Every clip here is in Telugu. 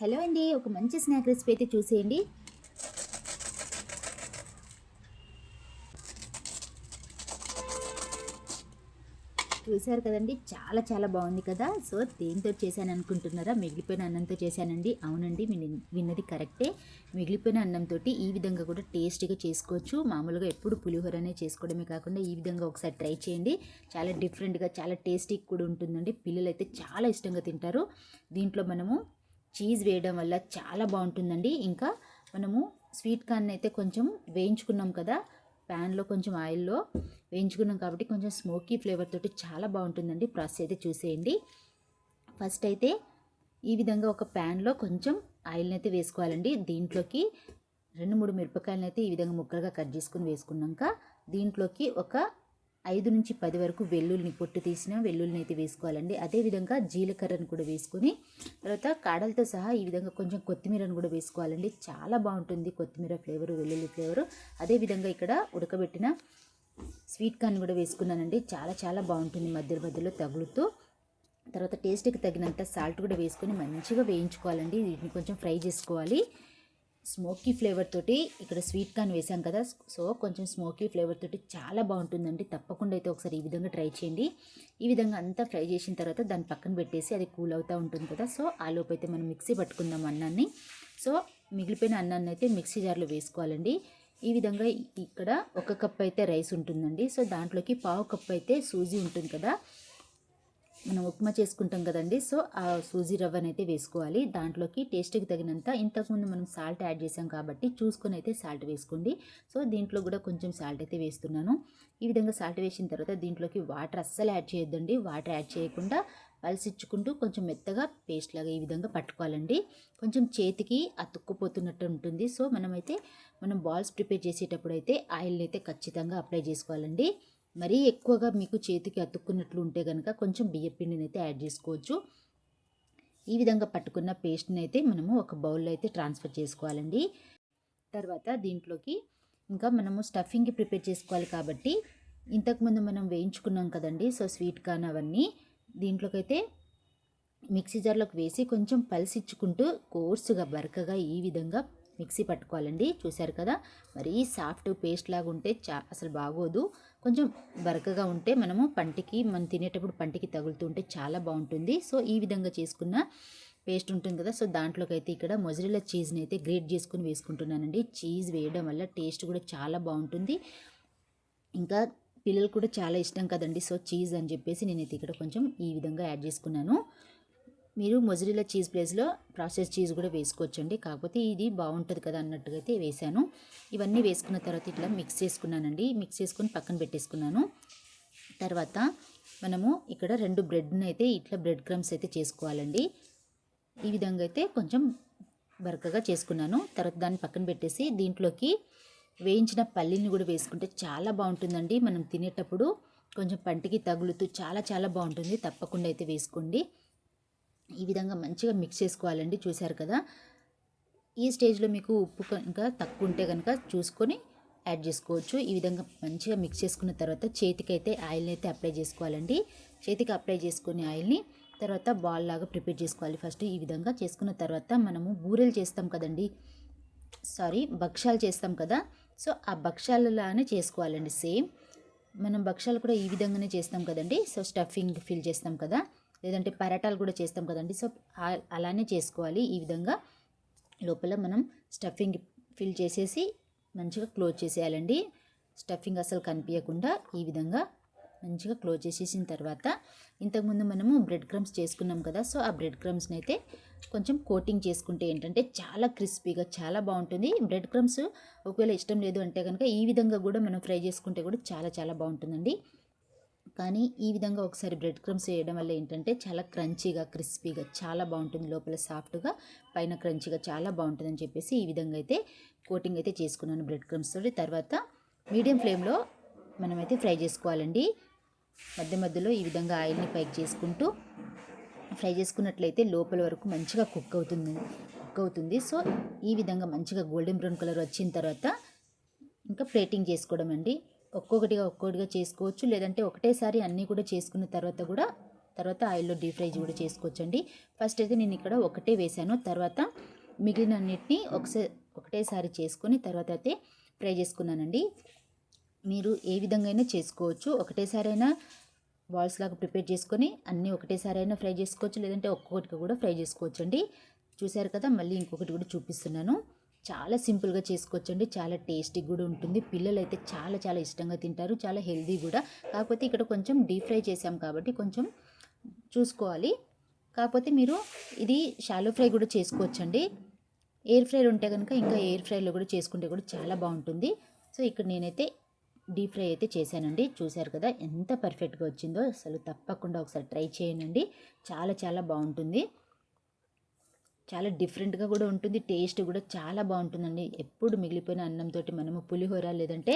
హలో అండి ఒక మంచి స్నాక్ రెసిపీ అయితే చూసేయండి. చూసారు కదండి చాలా చాలా బాగుంది కదా. సో దేంతో చేశాను అనుకుంటున్నారా? మిగిలిపోయిన అన్నంతో చేశానండి. అవునండి విన్నది కరెక్టే. మిగిలిపోయిన అన్నంతో ఈ విధంగా కూడా టేస్టీగా చేసుకోవచ్చు. మామూలుగా ఎప్పుడు పులిహోరనే చేసుకోవడమే కాకుండా ఈ విధంగా ఒకసారి ట్రై చేయండి. చాలా డిఫరెంట్గా చాలా టేస్టీగా కూడా ఉంటుందండి. పిల్లలు అయితే చాలా ఇష్టంగా తింటారు. దీంట్లో మనము చీజ్ వేయడం వల్ల చాలా బాగుంటుందండి. ఇంకా మనము స్వీట్ కార్న్ అయితే కొంచెం వేయించుకున్నాం కదా ప్యాన్లో కొంచెం ఆయిల్లో వేయించుకున్నాం కాబట్టి కొంచెం స్మోకీ ఫ్లేవర్ తోటి చాలా బాగుంటుందండి ప్రాసెస్ అయితే చూసేయండి. ఫస్ట్ అయితే ఈ విధంగా ఒక ప్యాన్లో కొంచెం ఆయిల్ని అయితే వేసుకోవాలండి. దీంట్లోకి రెండు మూడు మిరపకాయలను అయితే ఈ విధంగా ముక్కలుగా కట్ చేసుకుని వేసుకున్నాక దీంట్లోకి ఒక ఐదు నుంచి పది వరకు వెల్లుల్ని పొట్టు తీసిన వెల్లుల్ని అయితే వేసుకోవాలండి. అదేవిధంగా జీలకర్రను కూడా వేసుకొని తర్వాత కాడలతో సహా ఈ విధంగా కొంచెం కొత్తిమీరను కూడా వేసుకోవాలండి. చాలా బాగుంటుంది కొత్తిమీర ఫ్లేవరు వెల్లుల్లి ఫ్లేవరు. అదేవిధంగా ఇక్కడ ఉడకబెట్టిన స్వీట్ కార్న్ కూడా వేసుకున్నానండి. చాలా చాలా బాగుంటుంది మధ్య మధ్యలో తగులుతూ. తర్వాత టేస్ట్కి తగినంత సాల్ట్ కూడా వేసుకొని మంచిగా వేయించుకోవాలండి. వీటిని కొంచెం ఫ్రై చేసుకోవాలి. స్మోకీ ఫ్లేవర్ తోటి ఇక్కడ స్వీట్ కార్న్ వేసాం కదా. సో కొంచెం స్మోకీ ఫ్లేవర్ తోటి చాలా బాగుంటుందండి. తప్పకుండా అయితే ఒకసారి ఈ విధంగా ట్రై చేయండి. ఈ విధంగా అంతా ఫ్రై చేసిన తర్వాత దాన్ని పక్కన పెట్టేసి అది కూల్ అవుతూ ఉంటుంది కదా. సో ఆ లోపు అయితే మనం మిక్సీ పట్టుకుందాం అన్నాన్ని. సో మిగిలిపోయిన అన్నాన్ని అయితే మిక్సీ జార్లో వేసుకోవాలండి. ఈ విధంగా ఇక్కడ ఒక కప్ అయితే రైస్ ఉంటుందండి. సో దాంట్లోకి పావు కప్ అయితే సూజీ ఉంటుంది కదా. మనం ఉప్మా చేసుకుంటాం కదండి సో ఆ సూజీ రవ్వని అయితే వేసుకోవాలి. దాంట్లోకి టేస్ట్కి తగినంత ఇంతకుముందు మనం సాల్ట్ యాడ్ చేసాం కాబట్టి చూసుకొని అయితే సాల్ట్ వేసుకోండి. సో దీంట్లో కూడా కొంచెం సాల్ట్ అయితే వేస్తున్నాను. ఈ విధంగా సాల్ట్ వేసిన తర్వాత దీంట్లోకి వాటర్ అస్సలు యాడ్ చేయొద్దండి. వాటర్ యాడ్ చేయకుండా పలిసిచ్చుకుంటూ కొంచెం మెత్తగా పేస్ట్ లాగా ఈ విధంగా పట్టుకోవాలండి. కొంచెం చేతికి అతుక్కుపోతున్నట్టు ఉంటుంది. సో మనమైతే మనం బాల్స్ ప్రిపేర్ చేసేటప్పుడు అయితే ఆయిల్ని అయితే ఖచ్చితంగా అప్లై చేసుకోవాలండి. మరీ ఎక్కువగా మీకు చేతికి అతుక్కున్నట్లు ఉంటే కనుక కొంచెం బియ్య పిండిని అయితే యాడ్ చేసుకోవచ్చు. ఈ విధంగా పట్టుకున్న పేస్ట్ని అయితే మనము ఒక బౌల్లో అయితే ట్రాన్స్ఫర్ చేసుకోవాలండి. తర్వాత దీంట్లోకి ఇంకా మనము స్టఫింగ్కి ప్రిపేర్ చేసుకోవాలి కాబట్టి ఇంతకుముందు మనం వేయించుకున్నాం కదండి సో స్వీట్ కార్న్ అవన్నీ దీంట్లోకైతే మిక్సీ జార్లోకి వేసి కొంచెం పలిసిచ్చుకుంటూ కోర్సుగా బరకగా ఈ విధంగా మిక్సీ పట్టుకోవాలండి. చూశారు కదా? మరీ సాఫ్ట్ పేస్ట్ లాగా ఉంటే చా అసలు బాగోదు. కొంచెం బరకగా ఉంటే మనము పంటికి మనం తినేటప్పుడు పంటికి తగులుతుంటే చాలా బాగుంటుంది. సో ఈ విధంగా చేసుకున్న పేస్ట్ ఉంటుంది కదా? సో దాంట్లోకి అయితే ఇక్కడ మొజరిలా చీజ్ని అయితే గ్రేట్ చేసుకుని వేసుకుంటున్నానండి. చీజ్ వేయడం వల్ల టేస్ట్ కూడా చాలా బాగుంటుంది. ఇంకా పిల్లలు కూడా చాలా ఇష్టం కదండి సో చీజ్ అని చెప్పేసి నేనైతే ఇక్కడ కొంచెం ఈ విధంగా యాడ్ చేసుకున్నాను. మీరు మొజరిలా చీజ్ ప్లేస్లో ప్రాసెస్ చీజ్ కూడా వేసుకోవచ్చండి. కాకపోతే ఇది బాగుంటుంది కదా అన్నట్టుగా అయితే వేసాను. ఇవన్నీ వేసుకున్న తర్వాత ఇట్లా మిక్స్ చేసుకున్నానండి. మిక్స్ చేసుకుని పక్కన పెట్టేసుకున్నాను. తర్వాత మనము ఇక్కడ రెండు బ్రెడ్ని అయితే ఇట్లా బ్రెడ్ క్రమ్స్ అయితే చేసుకోవాలండి. ఈ విధంగా అయితే కొంచెం బరకగా చేసుకున్నాను. తర్వాత దాన్ని పక్కన పెట్టేసి దీంట్లోకి వేయించిన పల్లీని కూడా వేసుకుంటే చాలా బాగుంటుందండి మనం తినేటప్పుడు కొంచెం పంటికి తగులుతూ చాలా చాలా బాగుంటుంది తప్పకుండా అయితే వేసుకోండి. ఈ విధంగా మంచిగా మిక్స్ చేసుకోవాలండి చూశారు కదా? ఈ స్టేజ్లో మీకు ఉప్పు కనుక తక్కువ ఉంటే కనుక చూసుకొని యాడ్ చేసుకోవచ్చు. ఈ విధంగా మంచిగా మిక్స్ చేసుకున్న తర్వాత చేతికి అయితే ఆయిల్ని అయితే అప్లై చేసుకోవాలండి. చేతికి అప్లై చేసుకునే ఆయిల్ని తర్వాత బాల్ లాగా ప్రిపేర్ చేసుకోవాలి. ఫస్ట్ ఈ విధంగా చేసుకున్న తర్వాత మనము బూరెలు చేస్తాం కదండి? సారీ భక్ష్యాలు చేస్తాం కదా? సో ఆ భక్ష్యాలలానే చేసుకోవాలండి సేమ్ మనం భక్ష్యాలు కూడా ఈ విధంగానే చేస్తాం కదండి? సో స్టఫింగ్ ఫిల్ చేస్తాం కదా? లేదంటే పరాటాలు కూడా చేస్తాం కదండి. సో అలానే చేసుకోవాలి. ఈ విధంగా లోపల మనం స్టఫింగ్ ఫిల్ చేసేసి మంచిగా క్లోజ్ చేసేయాలండి. స్టఫింగ్ అసలు కనిపించకుండా ఈ విధంగా మంచిగా క్లోజ్ చేసేసిన తర్వాత ఇంతకుముందు మనము బ్రెడ్ క్రమ్స్ చేసుకున్నాం కదా. సో ఆ బ్రెడ్ క్రమ్స్ని అయితే కొంచెం కోటింగ్ చేసుకుంటే ఏంటంటే చాలా క్రిస్పీగా చాలా బాగుంటుంది. బ్రెడ్ క్రమ్స్ ఒకవేళ ఇష్టం లేదు అంటే కనుక ఈ విధంగా కూడా మనం ఫ్రై చేసుకుంటే కూడా చాలా చాలా బాగుంటుందండి. కానీ ఈ విధంగా ఒకసారి బ్రెడ్ క్రమ్స్ వేయడం వల్ల ఏంటంటే చాలా క్రంచీగా క్రిస్పీగా చాలా బాగుంటుంది. లోపల సాఫ్ట్గా పైన క్రంచీగా చాలా బాగుంటుందని చెప్పేసి ఈ విధంగా అయితే కోటింగ్ అయితే చేసుకున్నాను బ్రెడ్ క్రమ్స్ తోటి. తర్వాత మీడియం ఫ్లేమ్లో మనమైతే ఫ్రై చేసుకోవాలండి. మధ్య మధ్యలో ఈ విధంగా ఆయిల్ని పైకి చేసుకుంటూ ఫ్రై చేసుకున్నట్లయితే లోపల వరకు మంచిగా కుక్ అవుతుంది కుక్ అవుతుంది. సో ఈ విధంగా మంచిగా గోల్డెన్ బ్రౌన్ కలర్ వచ్చిన తర్వాత ఇంకా ప్లేటింగ్ చేసుకోవడం అండి. ఒక్కొక్కటిగా ఒక్కొక్కటిగా చేసుకోవచ్చు. లేదంటే ఒకటేసారి అన్నీ కూడా చేసుకున్న తర్వాత కూడా తర్వాత ఆయిల్లో డీప్ ఫ్రై కూడా చేసుకోవచ్చండి. ఫస్ట్ అయితే నేను ఇక్కడ ఒకటే వేశాను తర్వాత మిగిలిన అన్నిటిని ఒకసారి ఒకటేసారి చేసుకొని తర్వాత అయితే ఫ్రై చేసుకున్నానండి. మీరు ఏ విధంగా అయినా చేసుకోవచ్చు. ఒకటేసారైనా బాల్స్ లాగా ప్రిపేర్ చేసుకొని అన్నీ ఒకటేసారి అయినా ఫ్రై చేసుకోవచ్చు. లేదంటే ఒక్కొక్కటిగా కూడా ఫ్రై చేసుకోవచ్చండి. చూశారు చూసారు కదా మళ్ళీ ఇంకొకటి కూడా చూపిస్తున్నాను. చాలా సింపుల్గా చేసుకోవచ్చండి. చాలా టేస్టీ కూడా ఉంటుంది. పిల్లలు అయితే చాలా చాలా ఇష్టంగా తింటారు. చాలా హెల్దీ కూడా. కాకపోతే ఇక్కడ కొంచెం డీప్ ఫ్రై చేసాం కాబట్టి కొంచెం చూసుకోవాలి. కాకపోతే మీరు ఇది షాలో ఫ్రై కూడా చేసుకోవచ్చండి. ఎయిర్ ఫ్రైలు ఉంటే కనుక ఇంకా ఎయిర్ ఫ్రైలో కూడా చేసుకుంటే కూడా చాలా బాగుంటుంది. సో ఇక్కడ నేనైతే డీప్ ఫ్రై అయితే చేశానండి. చూశారు కదా ఎంత పర్ఫెక్ట్గా వచ్చిందో. అసలు తప్పకుండా ఒకసారి ట్రై చేయండి. చాలా చాలా బాగుంటుంది. చాలా డిఫరెంట్గా కూడా ఉంటుంది. టేస్ట్ కూడా చాలా బాగుంటుందండి. ఎప్పుడు మిగిలిపోయిన అన్నంతో మనము పులిహోర లేదంటే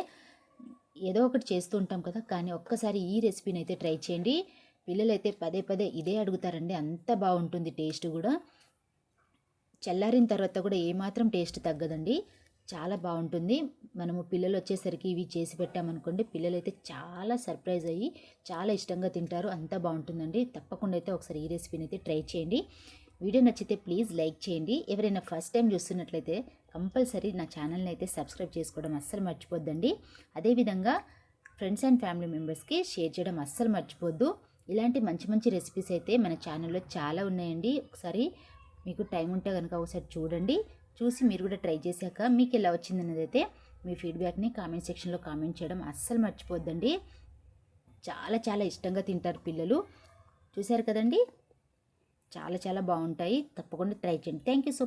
ఏదో ఒకటి చేస్తూ ఉంటాం కదా కానీ ఒక్కసారి ఈ రెసిపీని అయితే ట్రై చేయండి. పిల్లలైతే పదే పదే ఇదే అడుగుతారండి. అంత బాగుంటుంది టేస్ట్ కూడా. చల్లారిన తర్వాత కూడా ఏమాత్రం టేస్ట్ తగ్గదండి. చాలా బాగుంటుంది. మనము పిల్లలు వచ్చేసరికి ఇవి చేసి పెట్టామనుకోండి పిల్లలు అయితే చాలా సర్ప్రైజ్ అయ్యి చాలా ఇష్టంగా తింటారు. అంతా బాగుంటుందండి. తప్పకుండా అయితే ఒకసారి ఈ రెసిపీని అయితే ట్రై చేయండి. వీడియో నచ్చితే ప్లీజ్ లైక్ చేయండి. ఎవరైనా ఫస్ట్ టైం చూస్తున్నట్లయితే కంపల్సరీ నా ఛానల్ని అయితే సబ్స్క్రైబ్ చేసుకోవడం అస్సలు మర్చిపోద్దండి. అదేవిధంగా ఫ్రెండ్స్ అండ్ ఫ్యామిలీ మెంబర్స్కి షేర్ చేయడం అస్సలు మర్చిపోద్దు. ఇలాంటి మంచి మంచి రెసిపీస్ అయితే మన ఛానల్లో చాలా ఉన్నాయండి. ఒకసారి మీకు టైం ఉంటే కనుక ఒకసారి చూడండి. చూసి మీరు కూడా ట్రై చేశాక మీకు ఎలా వచ్చిందనేది అయితే మీ ఫీడ్బ్యాక్ని కామెంట్ సెక్షన్లో కామెంట్ చేయడం అస్సలు మర్చిపోద్దండి. చాలా చాలా ఇష్టంగా తింటారు పిల్లలు. చూశారు కదండి? చాలా చాలా బాగుంటాయి. తప్పకుండా ట్రై చేయండి. Thank you so